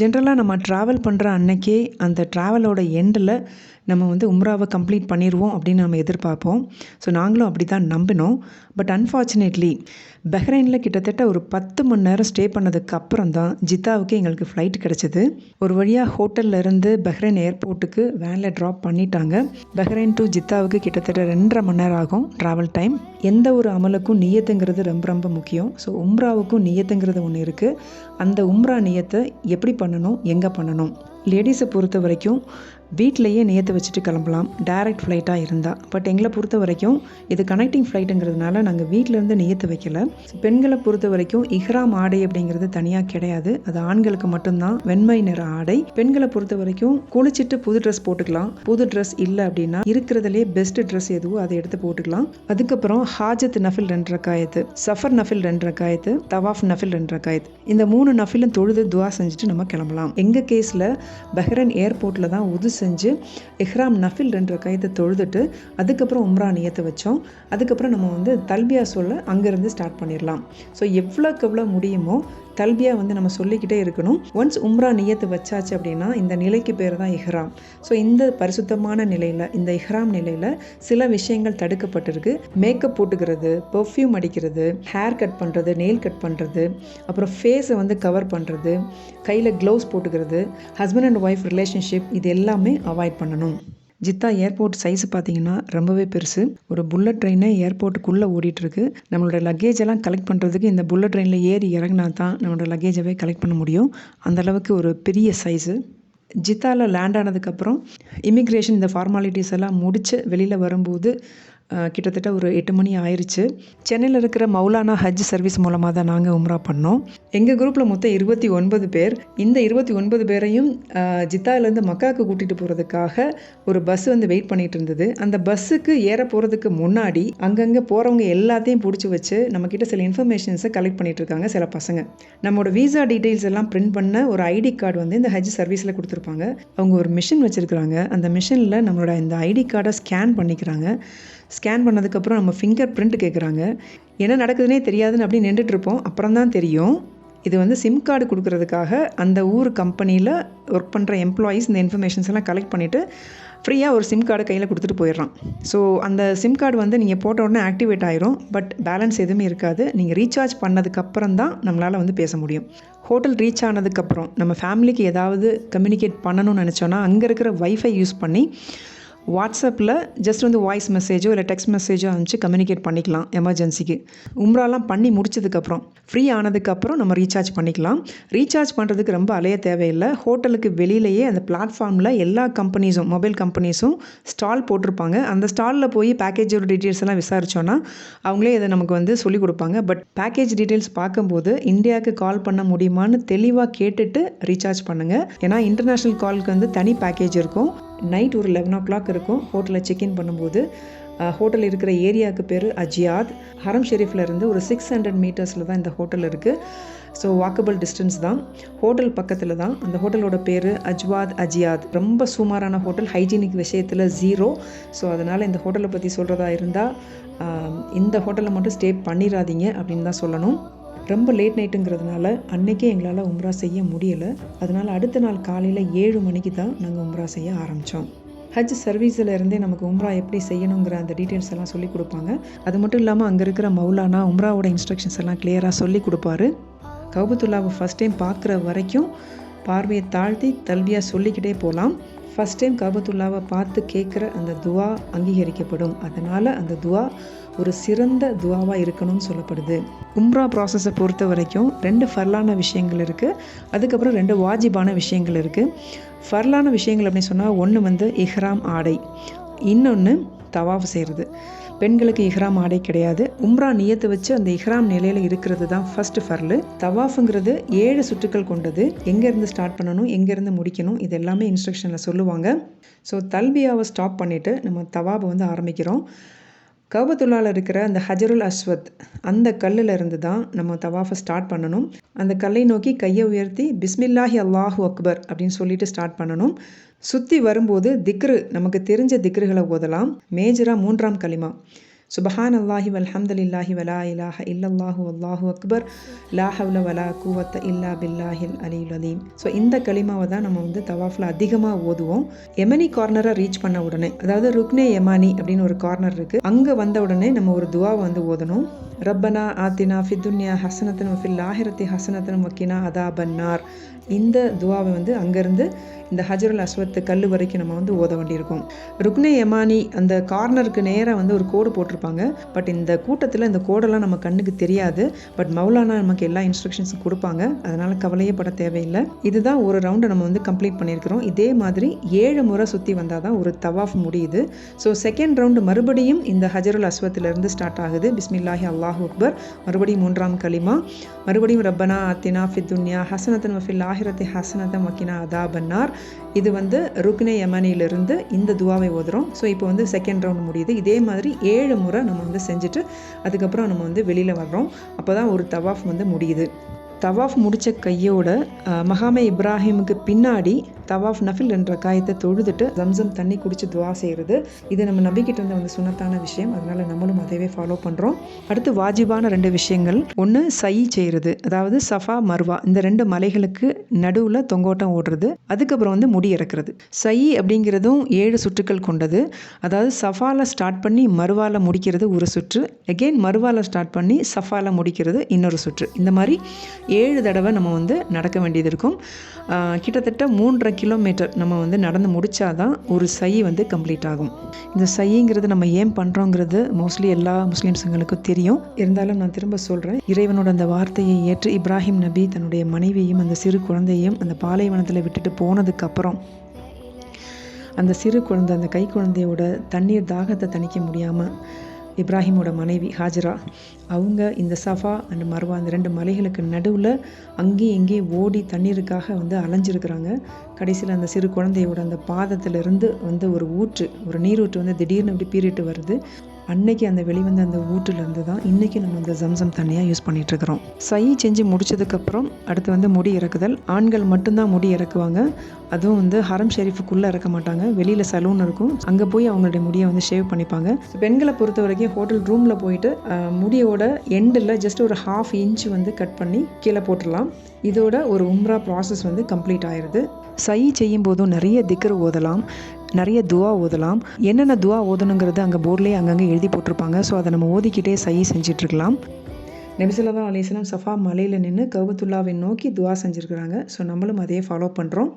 ஜென்ரலாக நம்ம ட்ராவல் பண்ணுற அன்னைக்கே அந்த ட்ராவலோட எண்டில் நம்ம வந்து உம்ராவை கம்ப்ளீட் பண்ணிடுவோம் அப்படின்னு நம்ம எதிர்பார்ப்போம். ஸோ நாங்களும் அப்படி தான் நம்பினோம். பட் அன்ஃபார்ச்சுனேட்லி பஹ்ரைனில் கிட்டத்தட்ட ஒரு பத்து மணி நேரம் ஸ்டே பண்ணதுக்கு அப்புறம் தான் ஜித்தாவுக்கு எங்களுக்கு ஃப்ளைட் கிடச்சிது. ஒரு வழியாக ஹோட்டலில் இருந்து பஹ்ரைன் ஏர்போர்ட்டுக்கு வேனில் ட்ராப் பண்ணிட்டாங்க. பஹ்ரைன் டு ஜித்தாவுக்கு கிட்டத்தட்ட ரெண்டரை மணி நேரம் ஆகும் ட்ராவல் டைம் எந்த ஒரு அமலுக்கும் நியத்துங்கிறது ரொம்ப ரொம்ப முக்கியம். ஸோ உம்ராவுக்கும் நியத்துங்கிறது ஒன்று இருக்குது அந்த உம்ரா நியத்தை எப்படி பண்ணணும்? எங்கே பண்ணணும்? லேடிஸை பொறுத்த வரைக்கும் வீட்டிலையே நேற்று வச்சுட்டு கிளம்பலாம். டைரக்ட் ஃப்ளைட்டாக இருந்தால் பட் எங்களை பொறுத்த வரைக்கும் இது கனெக்டிங் ஃப்ளைட்டுங்கிறதுனால நாங்கள் வீட்டிலேருந்து நேற்று வைக்கல. பெண்களை பொறுத்த வரைக்கும் இஹ்ராம் ஆடை அப்படிங்கிறது தனியாக கிடையாது. அது ஆண்களுக்கு மட்டும்தான். வெண்மை நிற ஆடை. பெண்களை பொறுத்த வரைக்கும் குளிச்சுட்டு புது ட்ரெஸ் போட்டுக்கலாம். புது ட்ரெஸ் இல்லை அப்படின்னா இருக்கிறதுலே பெஸ்ட் ட்ரெஸ் எதுவோ அதை எடுத்து போட்டுக்கலாம். அதுக்கப்புறம் ஹாஜத் நஃபில் ரெண்டு ரக்காயத்து சஃபர் நஃபில் ரெண்டு ரக்காயத்து தவாஃப் நஃபில் ரெண்டு ரக்காயத்து இந்த மூணு நஃபிலும் தொழுது துவா செஞ்சுட்டு நம்ம கிளம்பலாம். எங்கள் கேஸில் பஹ்ரன் ஏர்போர்ட்டில் தான் உது செஞ்சு இஹ்ராம் நஃபில் ரெண்டு ரக்காயத்தை தொழுதுட்டு அதுக்கப்புறம் உம்ரா நியத்தை வச்சோம். அதுக்கப்புறம் நம்ம வந்து தல்பியா சொல்ல அங்கேருந்து ஸ்டார்ட் பண்ணிடலாம் ஸோ எவ்வளோக்கு எவ்வளோ முடியுமோ தல்பியா வந்து நம்ம சொல்லிக்கிட்டே இருக்கணும். ஒன்ஸ் உம்ரா நியத்து வச்சாச்சு அப்படின்னா இந்த நிலைக்கு பேர் தான் இஹ்ராம். ஸோ இந்த பரிசுத்தமான நிலையில் இந்த இஹ்ராம் நிலையில் சில விஷயங்கள் தடுக்கப்பட்டிருக்கு. மேக்கப் போட்டுக்கிறது பெர்ஃப்யூம் அடிக்கிறது ஹேர் கட் பண்ணுறது நெயில் கட் பண்ணுறது அப்புறம் ஃபேஸை வந்து கவர் பண்ணுறது கையில் க்ளவுஸ் போட்டுக்கிறது ஹஸ்பண்ட் அண்ட் ஒய்ஃப் ரிலேஷன்ஷிப் இது எல்லாமே அவாய்ட் பண்ணணும். ஜித்தா ஏர்போர்ட் சைஸ் பார்த்தீங்கன்னா ரொம்பவே பெருசு. ஒரு புல்லட் ட்ரெயினே ஏர்போர்ட்டுக்குள்ளே ஓடிட்டுருக்கு. நம்மளோட லக்கேஜ் எல்லாம் கலெக்ட் பண்ணுறதுக்கு இந்த புல்லட் ட்ரெயினில் ஏறி இறங்கினா தான் நம்மளோட லக்கேஜவே கலெக்ட் பண்ண முடியும். அந்தளவுக்கு ஒரு பெரிய சைஸு ஜித்தாவில் லேண்ட் ஆனதுக்கப்புறம் இமிக்ரேஷன் இந்த ஃபார்மாலிட்டிஸ் எல்லாம் முடித்து வெளியில் வரும்போது கிட்டத்தட்ட ஒரு எட்டு மணி ஆயிடுச்சு சென்னையில் இருக்கிற மௌலானா ஹஜ் சர்வீஸ் மூலமாக தான் நாங்கள் உம்ரா பண்ணோம். எங்கள் குரூப்பில் மொத்தம் இருபத்தி ஒன்பது பேர். இந்த இருபத்தி ஒன்பது பேரையும் ஜித்தாவிலேருந்து மக்காவுக்கு கூட்டிகிட்டு போகிறதுக்காக ஒரு பஸ் வந்து வெயிட் பண்ணிகிட்டு இருந்தது. அந்த பஸ்ஸுக்கு ஏற போகிறதுக்கு முன்னாடி அங்கங்கே போகிறவங்க எல்லாத்தையும் பிடிச்சி வச்சு நம்மக்கிட்ட சில இன்ஃபர்மேஷன்ஸை கலெக்ட் பண்ணிகிட்டு இருக்காங்க சில பசங்க. நம்மளோட விசா டீட்டெயில்ஸ் எல்லாம் பிரிண்ட் பண்ண ஒரு ஐடி கார்டு வந்து இந்த ஹஜ் சர்வீஸில் கொடுத்துருப்பாங்க. அவங்க ஒரு மிஷின் வச்சுருக்குறாங்க. அந்த மிஷினில் நம்மளோட இந்த ஐடி கார்டை ஸ்கேன் பண்ணிக்கிறாங்க. ஸ்கேன் பண்ணதுக்கப்புறம் நம்ம ஃபிங்கர் பிரிண்ட் கேட்குறாங்க என்ன நடக்குதுன்னே தெரியாதுன்னு அப்படி நின்றுட்டுருப்போம். அப்புறம் தான் தெரியும். இது வந்து சிம் கார்டு கொடுக்குறதுக்காக அந்த ஊர் கம்பெனியில் ஒர்க் பண்ணுற எம்ப்ளாயீஸ் இந்த இன்ஃபர்மேஷன்ஸ் எல்லாம் கலெக்ட் பண்ணிவிட்டு ஃப்ரீயாக ஒரு சிம் கார்டை கையில் கொடுத்துட்டு போயிடுறான். ஸோ அந்த சிம் கார்டு வந்து நீங்கள் போட்ட உடனே ஆக்டிவேட் ஆயிரும். பட் பேலன்ஸ் எதுவுமே இருக்காது. நீங்கள் ரீசார்ஜ் பண்ணதுக்கப்புறம் தான் நம்மளால் வந்து பேச முடியும். ஹோட்டல் ரீச் ஆனதுக்கப்புறம் நம்ம ஃபேமிலிக்கு ஏதாவது கம்யூனிகேட் பண்ணணும்னு நினச்சோன்னா அங்கே இருக்கிற வைஃபை யூஸ் பண்ணி வாட்ஸ்அப்பில் ஜஸ்ட் வந்து வாய்ஸ் மெசேஜோ இல்லை டெக்ஸ்ட் மெசேஜோ அனுப்பிச்சு கம்யூனிகேட் பண்ணிக்கலாம் எமர்ஜென்சிக்கு உம்ராலாம் பண்ணி முடிச்சதுக்கப்புறம் ஃப்ரீ ஆனதுக்கப்புறம் நம்ம ரீசார்ஜ் பண்ணிக்கலாம். ரீசார்ஜ் பண்ணுறதுக்கு ரொம்ப அலைய தேவையில்லை. ஹோட்டலுக்கு வெளியிலேயே அந்த பிளாட்ஃபார்மில் எல்லா கம்பெனிஸும் மொபைல் கம்பெனிஸும் ஸ்டால் போட்டிருப்பாங்க. அந்த ஸ்டாலில் போய் பேக்கேஜோட டீட்டெயில்ஸ் எல்லாம் விசாரித்தோன்னா அவங்களே இதை நமக்கு வந்து சொல்லிக் கொடுப்பாங்க. பட் பேக்கேஜ் டீட்டெயில்ஸ் பார்க்கும்போது இந்தியாவுக்கு கால் பண்ண முடியுமான்னு தெளிவாக கேட்டுட்டு ரீசார்ஜ் பண்ணுங்கள் ஏன்னா இன்டர்நேஷ்னல் காலுக்கு வந்து தனி பேக்கேஜ் இருக்கும். நைட் ஒரு லெவன் ஓ கிளாக் இருக்கும். ஹோட்டலில் செக்இன் பண்ணும்போது ஹோட்டல் இருக்கிற ஏரியாவுக்கு பேர் அஜியாத். ஹரம் ஷெரீஃபில் இருந்து ஒரு சிக்ஸ் ஹண்ட்ரட் மீட்டர்ஸில் தான் இந்த ஹோட்டல் இருக்குது ஸோ வாக்கபிள் டிஸ்டன்ஸ் தான். ஹோட்டல் பக்கத்தில் தான். அந்த ஹோட்டலோட பேர் அஜ்வாத் அஜியாத். ரொம்ப சுமாரான ஹோட்டல் ஹைஜீனிக் விஷயத்தில் ஜீரோ ஸோ அதனால் இந்த ஹோட்டலை பற்றி சொல்கிறதா இருந்தால் இந்த ஹோட்டலில் மட்டும் ஸ்டே பண்ணிடாதீங்க அப்படின்னு தான் சொல்லணும். ரொம்ப லேட் நைட்டுங்கிறதுனால அன்றைக்கே எங்களால் உம்ரா செய்ய முடியலை. அதனால் அடுத்த நாள் காலையில் ஏழு மணிக்கு தான் நாங்கள் உம்ரா செய்ய ஆரம்பித்தோம் ஹஜ் சர்வீஸில் இருந்தே நமக்கு உம்ரா எப்படி செய்யணுங்கிற அந்த டீட்டெயில்ஸ் எல்லாம் சொல்லி கொடுப்பாங்க. அது மட்டும் இல்லாமல் அங்கே இருக்கிற மௌலானா உம்ராவோட இன்ஸ்ட்ரக்ஷன்ஸ் எல்லாம் கிளியராக சொல்லி கொடுப்பாரு. கௌபத்துல்லாவை ஃபஸ்ட் டைம் பார்க்குற வரைக்கும் பார்வையை தாழ்த்தி தல்வியாக சொல்லிக்கிட்டே போகலாம் ஃபஸ்ட் டைம் கபத்துல்லாவை பார்த்து கேட்குற அந்த துவா அங்கீகரிக்கப்படும். அதனால் அந்த துவா ஒரு சிறந்த துவாவாக இருக்கணும்னு சொல்லப்படுது. உம்ரா ப்ராசஸை பொறுத்த வரைக்கும் ரெண்டு ஃபர்லான விஷயங்கள் இருக்குது அதுக்கப்புறம் ரெண்டு வாஜிபான விஷயங்கள் இருக்குது ஃபர்லான விஷயங்கள் அப்படின்னு சொன்னால் ஒன்று வந்து இஹ்ராம் ஆடை இன்னொன்று தவாஃப் செய்கிறது பெண்களுக்கு இஹ்ராம் ஆடை கிடையாது. உம்ரா நியத்தை வச்சு அந்த இஹ்ராம் நிலையில் இருக்கிறது தான் ஃபர்ஸ்ட் ஃபர்லு தவாஃபுங்கிறது ஏழு சுற்றுக்கள் கொண்டது. எங்கேருந்து ஸ்டார்ட் பண்ணணும் எங்கேருந்து முடிக்கணும் இது எல்லாமே இன்ஸ்ட்ரக்ஷனில் சொல்லுவாங்க. ஸோ தல்பியாவை ஸ்டாப் பண்ணிவிட்டு நம்ம தவாபை வந்து ஆரம்பிக்கிறோம். கௌபத்துல்லாவில் இருக்கிற அந்த ஹஜருல் அஸ்வத் அந்த கல்லில் இருந்து தான் நம்ம தவாஃபை ஸ்டார்ட் பண்ணணும். அந்த கல்லை நோக்கி கையை உயர்த்தி பிஸ்மில்லாஹி அல்லாஹு அக்பர் அப்படின்னு சொல்லிட்டு ஸ்டார்ட் பண்ணணும். சுற்றி வரும்போது திக்ரு நமக்கு தெரிஞ்ச திக்ருகளை ஓதலாம். மேஜராக மூன்றாம் களிமா. சுபஹான் அல்லாஹி வல்ஹம்துலில்லாஹி வலா இலாஹ இல்லல்லாஹு அல்லாஹு அக்பர். லா ஹவ்ல வலா கூவத்த இல்லா பில்லாஹில் அலியுல் அலீம் ஸோ இந்த களிமாவை தான் நம்ம வந்து தவாஃபில் அதிகமாக ஓதுவோம். எமனி கார்னரை ரீச் பண்ண உடனே அதாவது ருக்னே யமானி அப்படின்னு ஒரு கார்னர் இருக்குது அங்கே வந்த உடனே நம்ம ஒரு துவாவை வந்து ஓதணும். ரப்பனா ஆத்தினா ஃபித்துன்யா ஹசனத்தன் ஃபில் ஆஹிரத்தி ஹசனத்தன் வக்கினா அதா பன்னார் இந்த துவாவை வந்து அங்கேருந்து இந்த ஹஜருல் அஸ்வத்து கல் வரைக்கும் நம்ம வந்து ஓத வேண்டியிருக்கும். ருக்னே யமானி அந்த கார்னருக்கு நேராக வந்து ஒரு கோடு போட்டிருப்பாங்க. பட் இந்த கூட்டத்தில் இந்த கோடெல்லாம் நம்ம கண்ணுக்கு தெரியாது. பட் மௌலானா நமக்கு எல்லா இன்ஸ்ட்ரக்ஷன்ஸும் கொடுப்பாங்க. அதனால் கவலையே பட தேவையில்லை. இதுதான் ஒரு ரவுண்டை நம்ம வந்து கம்ப்ளீட் பண்ணியிருக்கிறோம். இதே மாதிரி ஏழு முறை சுற்றி வந்தால் தான் ஒரு தவாஃப் முடியுது. ஸோ செகண்ட் ரவுண்டு மறுபடியும் இந்த ஹஜருல் அஸ்வத்திலிருந்து ஸ்டார்ட் ஆகுது. பிஸ்மில்லாஹி அல்லாஹ் அக்பர். மறுபடியும் மூன்றாம் களிமா. மறுபடியும் ரப்பனா அத்தினா ஃபித்துன்யா ஹசனத்தன் வஃபில் ஆஹிரத்தி ஹசனத்தன் வக்கினா அதா பன்னார். இது வந்து ருக்னே யமனிலிருந்து இந்த துவாவை ஓதுறோம். ஸோ இப்போ வந்து செகண்ட் ரவுண்ட் முடியுது. இதே மாதிரி ஏழு முறை நம்ம வந்து செஞ்சுட்டு அதுக்கப்புறம் நம்ம வந்து வெளியில் வர்றோம். அப்போ தான் ஒரு தவாஃப் வந்து முடியுது. தவாஃப் முடித்த கையோட அஹ், மகாமே இப்ராஹிமுக்கு பின்னாடி தவாஃப் நஃபில் என்ற காயத்தை தொழுதுட்டு ஜம்சம் தண்ணி குடிச்சு துவா செய்கிறது இது நம்ம நபிக்கிட்ட இருந்து வந்து சுனத்தான விஷயம். அதனால நம்மளும் அதைவே ஃபாலோ பண்ணுறோம் அடுத்து வாஜிபான ரெண்டு விஷயங்கள். ஒன்று சை செய்கிறது அதாவது சஃபா மர்வா இந்த ரெண்டு மலைகளுக்கு நடுவில் தொங்கோட்டம் ஓடுறது. அதுக்கப்புறம் வந்து முடி இறக்குறது. சை அப்படிங்கிறதும் ஏழு சுற்றுக்கள் கொண்டது. அதாவது சஃபாவில் ஸ்டார்ட் பண்ணி மறுவாவில் முடிக்கிறது ஒரு சுற்று. அகெயின் மறுவால ஸ்டார்ட் பண்ணி சஃபால முடிக்கிறது இன்னொரு சுற்று. இந்த மாதிரி ஏழு தடவை நம்ம வந்து நடக்க வேண்டியது இருக்கும். கிட்டத்தட்ட மூன்றரை கிலோமீட்டர் நம்ம வந்து நடந்து முடிச்சாதான் ஒரு சை வந்து கம்ப்ளீட் ஆகும். இந்த சைங்கிறது நம்ம ஏன் பண்ணுறோங்கிறது மோஸ்ட்லி எல்லா முஸ்லீம்ஸுங்களுக்கும் தெரியும். இருந்தாலும் நான் திரும்ப சொல்கிறேன் இறைவனோட அந்த வார்த்தையை ஏற்று இப்ராஹிம் நபி தன்னுடைய மனைவியையும் அந்த சிறு குழந்தையையும் அந்த பாலைவனத்தில் விட்டுட்டு போனதுக்கப்புறம் அந்த சிறு குழந்தை அந்த கை குழந்தையோட தண்ணீர் தாகத்தை தணிக்க முடியாமல் இப்ராஹிமோட மனைவி ஹாஜரா. அவங்க இந்த சஃபா அண்ட் மர்வா அந்த ரெண்டு மலைகளுக்கு நடுவில் அங்கேயும் இங்கேயும் ஓடி தண்ணீருக்காக வந்து அலைஞ்சிருக்கிறாங்க. கடைசியில் அந்த சிறு குழந்தையோட அந்த பாதத்திலிருந்து வந்து ஒரு ஊற்று ஒரு நீரூற்று வந்து திடீர்னு அப்படி பீரிட்டு வருது. அன்னைக்கு அந்த வெளிவந்த அந்த ஊட்டிலேருந்து தான் இன்றைக்கி நம்ம இந்த ஜம்சம் தண்ணியாக யூஸ் பண்ணிகிட்ருக்குறோம் சை செஞ்சு முடிச்சதுக்கப்புறம் அடுத்து வந்து முடி இறக்குதல். ஆண்கள் மட்டும்தான் முடி இறக்குவாங்க. அதுவும் வந்து ஹரம் ஷெரீஃபுக்குள்ளே இறக்க மாட்டாங்க. வெளியில் சலூன் இருக்கும். அங்கே போய் அவங்களுடைய முடியை வந்து ஷேவ் பண்ணிப்பாங்க. பெண்களை பொறுத்த வரைக்கும் ஹோட்டல் ரூமில் போயிட்டு முடியோட எண்டில் ஜஸ்ட் ஒரு ஹாஃப் இன்ச் வந்து கட் பண்ணி கீழே போட்டுடலாம். இதோட ஒரு உம்ரா ப்ராசஸ் வந்து கம்ப்ளீட் ஆயிடுது சை செய்யும் போதும் நிறைய திக்கர் ஓதலாம். நிறைய துவா ஓதலாம். என்னென்ன துவா ஓதணுங்கிறது அங்கே போர்ட்லேயே அங்கங்கே எழுதி போட்டிருப்பாங்க. ஸோ அதை நம்ம ஓதிக்கிட்டே சை செஞ்சிட்ருக்கலாம். நெபிசல்லா அலிஸ்லாம் சஃபா மலையில் நின்று கவுபத்துல்லாவை நோக்கி துவா செஞ்சுருக்கிறாங்க. ஸோ நம்மளும் அதையே ஃபாலோ பண்ணுறோம்